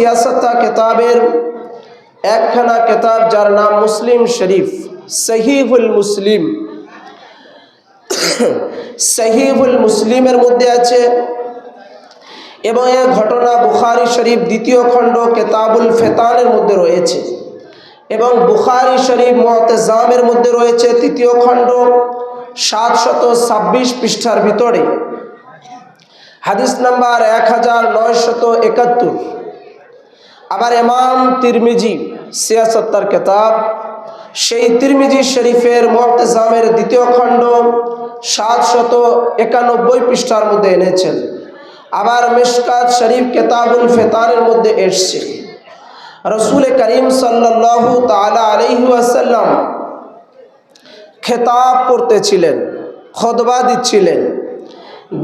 সিয়াসত্তা কেতাবের একখানা কেতাব যার নাম মুসলিম শরীফ, সহিহুল মুসলিম। সহিহুল মুসলিমের মধ্যে আছে এবং এ ঘটনা বুখারি শরীফ দ্বিতীয় খণ্ড কেতাবুল ফেতানের মধ্যে রয়েছে এবং বুখারি শরীফ মতেজামের মধ্যে রয়েছে তৃতীয় খণ্ড সাতশত ছাব্বিশ পৃষ্ঠার ভিতরে। হাদিস নাম্বার এক হাজার নয়শত একাত্তর। আবার এমাম তিরমিজি সিয়াসত্তর কেতাব, সেই তিরমিজি শরীফের মতেজামের দ্বিতীয় খণ্ড সাতশত একানব্বই পৃষ্ঠার মধ্যে এনেছেন। আবার মিশকাত শরীফ কেতাবুল ফেতানের মধ্যে এসছে। রসুল করিম সাল্লাল্লাহু তালা আলহি আসাল্লাম খেতাব করতেছিলেন খতবা দিচ্ছিলেন।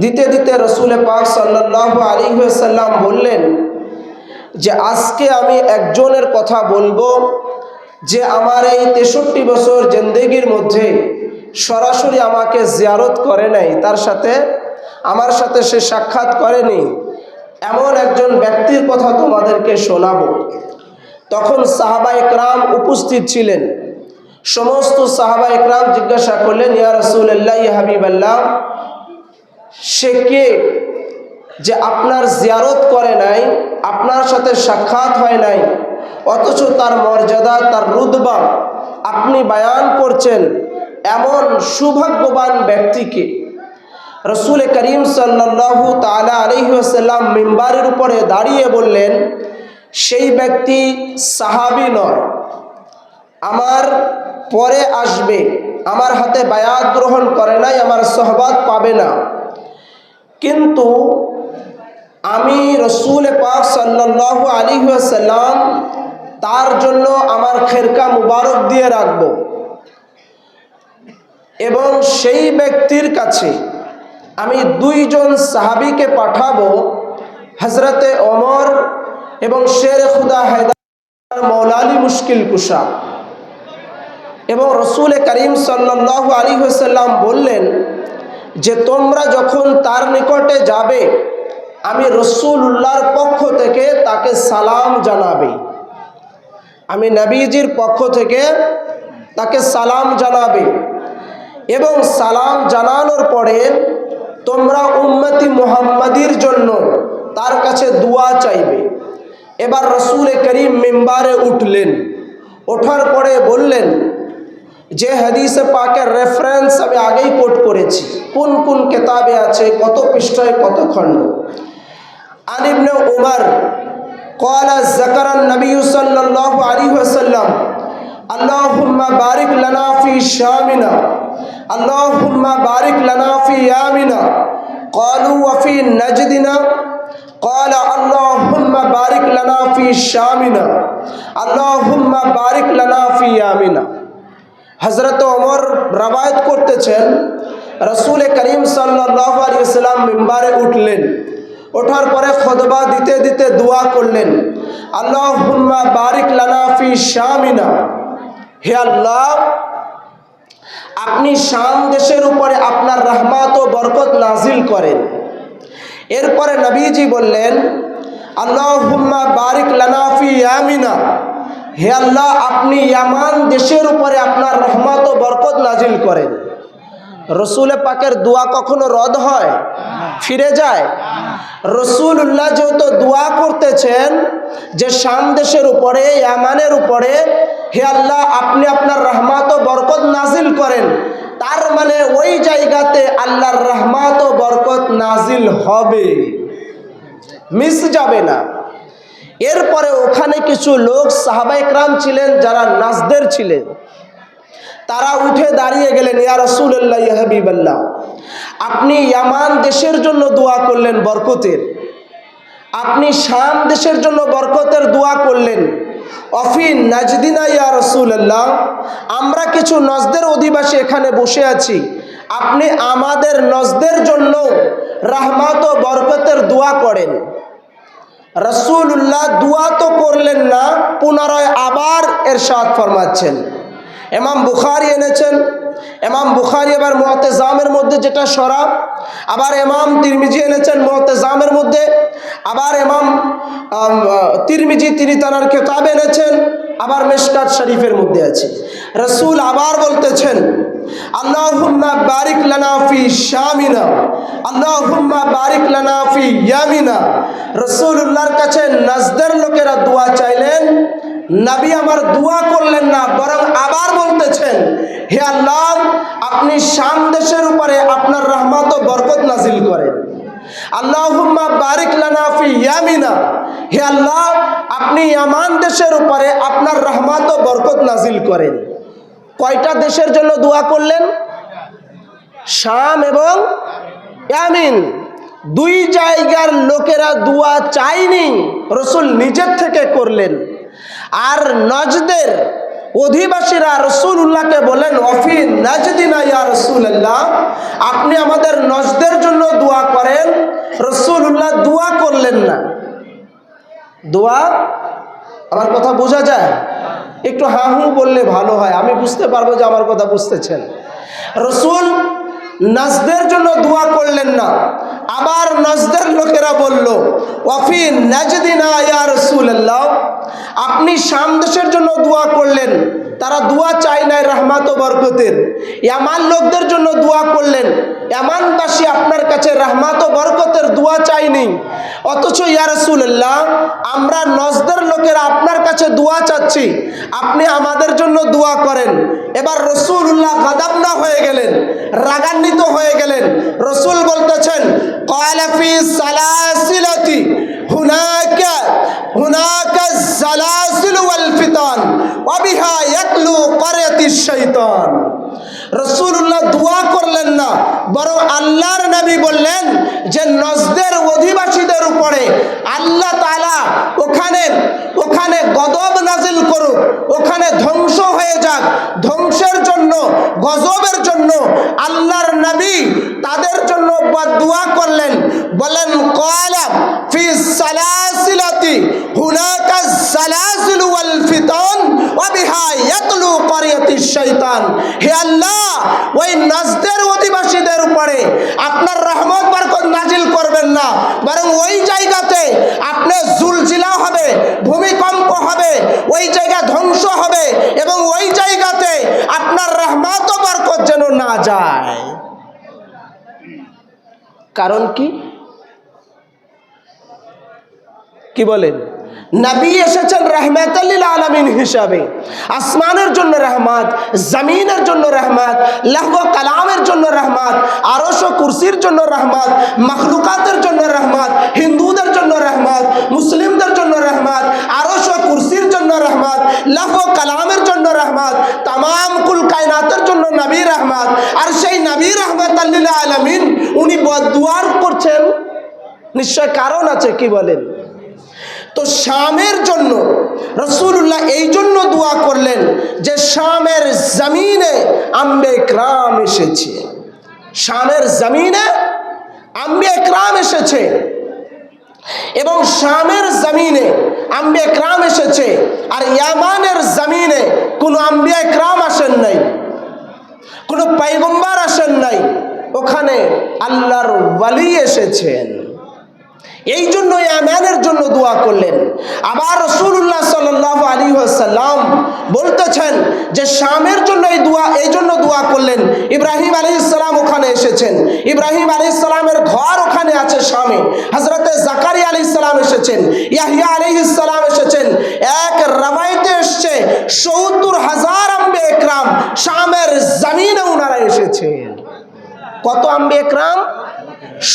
দিতে দিতে রসুল পাক সাল্লাল্লাহু আলহি আসাল্লাম বললেন যে আজকে আমি একজনের কথা বলব যে আমার এই তেষট্টি বছর জেন্দেগির মধ্যে সরাসরি আমাকে জিয়ারত করে নাই। তার সাথে আমার সাথে সে সাক্ষাৎ করেনি। এমন একজন ব্যক্তির কথা তোমাদেরকে শোনাবো। তখন সাহাবা একরাম উপস্থিত ছিলেন। সমস্ত সাহাবা একরাম জিজ্ঞাসা করলেন, ইয়া রসুল্লাহ হাবিব আল্লাহ সে কে? যে আপনার জিয়ারত করে নাই, আপনার সাথে সাক্ষাৎ হয় নাই, অথচ তার মর্যাদা, তার রুদবা আপনি বায়ান করছেন এমন সৌভাগ্যবান ব্যক্তিকে। রসুল করিম সাল্লাহু তালা আলহিহাসাল্লাম মেম্বারের উপরে দাঁড়িয়ে বললেন, সেই ব্যক্তি সাহাবি নয়। আমার পরে আসবে, আমার হাতে বায়াত গ্রহণ করে নাই, আমার সহবাদ পাবে না। কিন্তু আমি রসুল পাক সাল্লাহ আলী সাল্লাম তার জন্য আমার খেরকা মুবারক দিয়ে রাখব। এবং সেই ব্যক্তির কাছে আমি দুইজন সাহাবিকে পাঠাবো হজরতে ওমর এবং শের খুদা হায়দার মৌলালি মুশকিল কুশা। এবং রসুল করিম সাল্লাহ আলী সাল্লাম বললেন যে তোমরা যখন তার নিকটে যাবে আমি রসুল উল্লাহর পক্ষ থেকে তাকে সালাম জানাবে। আমি নবীজির পক্ষ থেকে তাকে সালাম জানাবে। এবং সালাম জানানোর পরে তোমরা উম্মতি মুহাম্মাদির জন্য তার কাছে দোয়া চাইবে। এবার রসুল করিম মেম্বারে উঠলেন। ওঠার পরে বললেন, যে হাদিসে পাকের রেফারেন্স আমি আগেই কোট করেছি। কোন কোন কেতাবে আছে, কত পৃষ্ঠায় কত খণ্ড? আনিবনে উমর قال ذكر النبي صلى الله عليه وسلم اللهم بارك لنا في شامنا اللهم بارك لنا في يامنا قالوا وفي نجدنا قال اللهم بارك لنا في شامنا اللهم بارك لنا في يامنا হজরত ওমর রবায়ত করতেছেন রসুল করিম সাল্লাহ আলী সাল্লাম মেম্বারে উঠলেন ওঠার পরে খদবা দিতে দিতে দোয়া করলেন আল্লাহ বারিক লানাফি শামিনা। হে আল্লাহ, আপনি শাম দেশের উপরে আপনার রহমাত ও বরকত নাজিল করেন। এরপরে নবীজি বললেন আল্লাহ বারিক লানাফি ইয়ামিনা। হে আল্লাহ, আপনি ইয়ামান দেশের উপরে আপনার রহমত ও বরকত নাজিল করেন। রসুল পাকের দোয়া কখনো রদ হয়? ফিরে যায়? রসুল উল্লাহ যেহেতু দোয়া করতেছেন, যে শাম দেশের উপরে ইয়ামানের উপরে, হে আল্লাহ, আপনি আপনার রহমাত ও বরকত নাজিল করেন। তার মানে ওই জায়গাতে আল্লাহর রহমাত ও বরকত নাজিল হবে। মিস যাবে না। এরপরে ওখানে কিছু লোক সাহাবাইকরাম ছিলেন, যারা নাজদের ছিলেন। তারা উঠে দাঁড়িয়ে গেলেন, ইয়া রসুল্লাহ হাবিবাল্লাহ, আপনি ইয়ামান দেশের জন্য দোয়া করলেন বরকতের। আপনি শাম দেশের জন্য বরকতের দোয়া করলেন। অফিন নাজদিনা, ইয়া রসুল্লাহ আমরা কিছু নজদের অধিবাসী এখানে বসে আছি। আপনি আমাদের নজদের জন্য রাহমাত ও বরকতের দোয়া করেন। রসুল্লাহ দোয়া তো করলেন না, পুনরায় আবার এর সাদ ফরমাচ্ছেন। এমাম বুখারি এনেছেন। এমাম বুখারি এবার জামের মধ্যে যেটা সরা, আবার এমাম তিরমিজি এনেছেন জামের মধ্যে, আবার এমাম তিরমিজি তিনি তানার কেতাব এনেছেন, আবার মেশকাত শরীফের মধ্যে আছে। রসুল আবার বলতেছেন, আল্লাহুম্মা বারিক বারিক ইয়ামিনা। কাছে লোকেরা দোয়া চাইলেন নবী আমার দোয়া করলেন না, বরং আবার বলতেছেন, হে আল্লাহ, আপনি শাম দেশের উপরে আপনার রহমত ও বরকত নাজিল করেন। আল্লাহুম্মা বারিক লানা ফি ইয়ামিনা। হে আল্লাহ, আপনি ইয়ামান দেশের উপরে আপনার রহমত ও বরকত নাজিল করেন। কয়টা দেশের জন্য দোয়া করলেন? শাম এবং ইয়ামিন। দুই জায়গার লোকেরা দোয়া চায়নি, রসুল নিজের থেকে করলেন। আর নজদের অধিবাসীরা রসুল উল্লাহকে বলেন, অফি নাজদিনা ইয়া রসুল্লাহ আপনি আমাদের নজদের জন্য দোয়া করেন রসুল উল্লাহ দোয়া করলেন না। দোয়া? আমার কথা বোঝা যায়? একটু হাঁ হুঁ বললে ভালো হয়, আমি বুঝতে পারব যে আমার কথা বুঝতেছেন। রসুল নাজদের জন্য দোয়া করলেন না, আবার নাজদের লোকেরা বলল ইয়া আপনি শাম দেশের জন্য দোয়া করলেন, তারা দোয়া চাই নাই রহমাত বরকতের। এমান লোকদের জন্য দোয়া করলেন এমানবাসী আপনার কাছে রহমাত বরকতের দোয়া চাইনি অথচ ইয়া রসুল্লাহ আমরা নজদের লোকেরা আপনার কাছে দোয়া চাচ্ছি, আপনি আমাদের জন্য দোয়া করেন। এবার রসুল্লাহ গাদাবনা হয়ে গেলেন, রাগান্বিত হয়ে গেলেন। রসুল বলতেছেন কয়ালাফি সালাসিলতি হুনাকা হুনাকা সালাসিল ওয়াল ফিতান ওয়াবিহা ইয়াতলু শাইতান রসুল্লাহ দোয়া করলেন না, বরং আল্লাহর নবী বললেন যে, নজদের অধিবাসীদের উপরে আল্লাহ তালা ওখানে ওখানে গদব নাজিল করুক, ওখানে ধ্বংস হয়ে যাক। ধ্বংসের জন্য, গজবের জন্য আল্লাহর নবী তাদের জন্য দোয়া করলেন। বলেন কয়লা ফি সালাসিলাতি, হুনাকা সালাসিল ওয়াল ওয়া বিহা ইয়াতলু হে আল্লাহ, ওই নাজদের অধিবাসীদের উপরে আপনার রহমত বরকত নাজিল করবেন না। বরং ওই জায়গাতে আপনার জুলজিলা হবে ভূমিকম্প হবে ওই জায়গা ধ্বংস হবে এবং ওই জায়গাতে আপনার রহমত ও বরকত যেন না যায় কারণ কি? কি বলেন? নবী এসেছেন রহমাতাল্লিল আলমিন হিসাবে। আসমানের জন্য রহমত জমিনের জন্য রহমত লহব কালামের জন্য রহমত আরশ কুরসির জন্য রহমত মখলুকাতের জন্য রহমত হিন্দুদের জন্য রহমত মুসলিমদের জন্য রহমত আরশ ও কুরসির জন্য লহব কালামের জন্য রহমত তাম কুল কায়নাতের জন্য নবী রহমত, আর সেই নবী রহমত আল্লিল আলমিন উনি দুয়ার করছেন। নিশ্চয় কারণ আছে, কি বলেন? তো শামের জন্য রসুল্লাহ এই জন্য দোয়া করলেন যে শামের জমিনে আম্বে ক্রাম এসেছে। শামের জমিনে আম্বে ক্রাম এসেছে। এবং শামের জমিনে আম্বে ক্রাম এসেছে, আর ইয়ামানের জমিনে কোনো আম্বে ক্রাম আসেন নাই, কোনো পাইগম্বার আসেন নাই। ওখানে আল্লাহর ওয়ালি এসেছেন। এই জন্য আম্যানের জন্য দোয়া করলেন। আবার রসুল্লাহ সাল আলী সাল্লাম বলতেছেন যে শামের জন্য এই দোয়া, এই জন্য দোয়া করলেন। ইব্রাহিম আলী ইসলাম ওখানে এসেছেন। ইব্রাহিম আলী ইসলামের ঘর ওখানে আছে শামে। হজরতে জাকারি আলী ইসলাম এসেছেন। ইয়াহিয়া আলী ইসলাম এসেছেন। এক রাবাইতে এসছে, সত্তর হাজার আম্বে একরাম ওনারা এসেছেন কত আম্বে একরাম?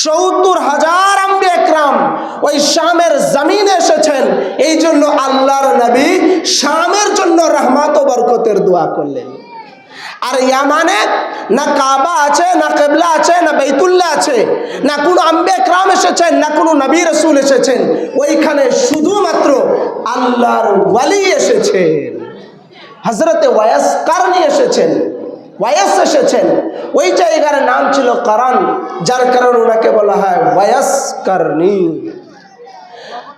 সত্তর হাজার আম্বে একরাম। ওই শামের জমিনে এসেছেন। এই জন্য আল্লাহর নবী শামের জন্য রহমাত ও বরকতের দোয়া করলেন। আর ইয়ামানে না কাবা আছে, না কেবলা আছে, না বেতুল্লা আছে, না কোনো আম্বে ক্রাম এসেছেন, না কোনো নবী রসুল এসেছেন। ওইখানে শুধুমাত্র আল্লাহর ওয়ালি এসেছেন। হজরতে ওয়াস কারণে এসেছেন। ওয়াস এসেছেন। ওই জায়গার নাম ছিল কারণ যার কারণ ওনাকে বলা হয় ওয়াস কারণী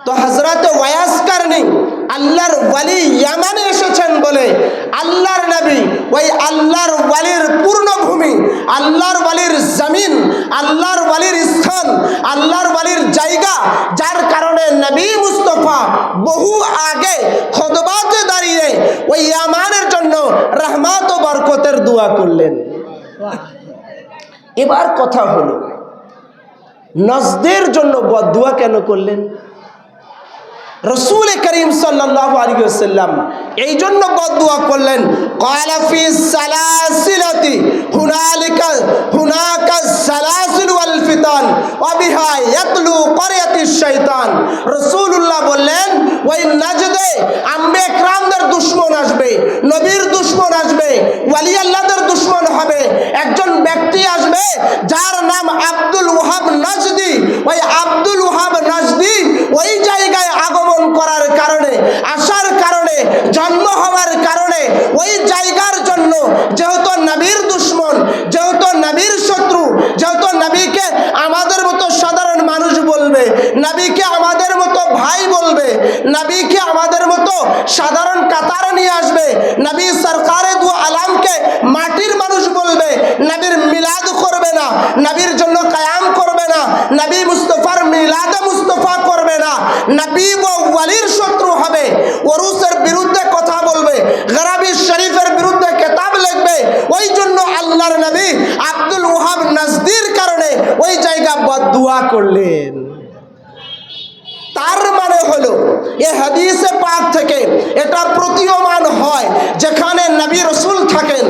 তো হজরত ওয়াস কারণী আল্লাহর ওয়ালি ইয়ামানে এসেছেন বলে আল্লাহর নবী ওই আল্লাহর ওয়ালির পূর্ণভূমি, আল্লাহর ওয়ালির জমিন, আল্লাহর ওয়ালির স্থান আল্লাহর বাড়ির জায়গা, যার কারণে নবী মুস্তফা বহু আগে খদবাতে দাঁড়িয়ে ওই আমানের জন্য রহমাত ও বরকতের দোয়া করলেন। এবার কথা হলো, নজদের জন্য বদুয়া কেন করলেন? রসুল করিম সাল্লাম এই জন্য বদুয়া করলেন কয়লা আসার কারণে, জন্ম হওয়ার কারণে, ওই জায়গার জন্য যেহেতু নবীর দুশ্মন, যেহেতু নবীর শত্রু, যেহেতু নবীকে আমাদের মতো সাধারণ মানুষ বলবে, নবীকে আমাদের মতো ভাই বলবে, নবীকে আমাদের মতো সাধারণ থাকেন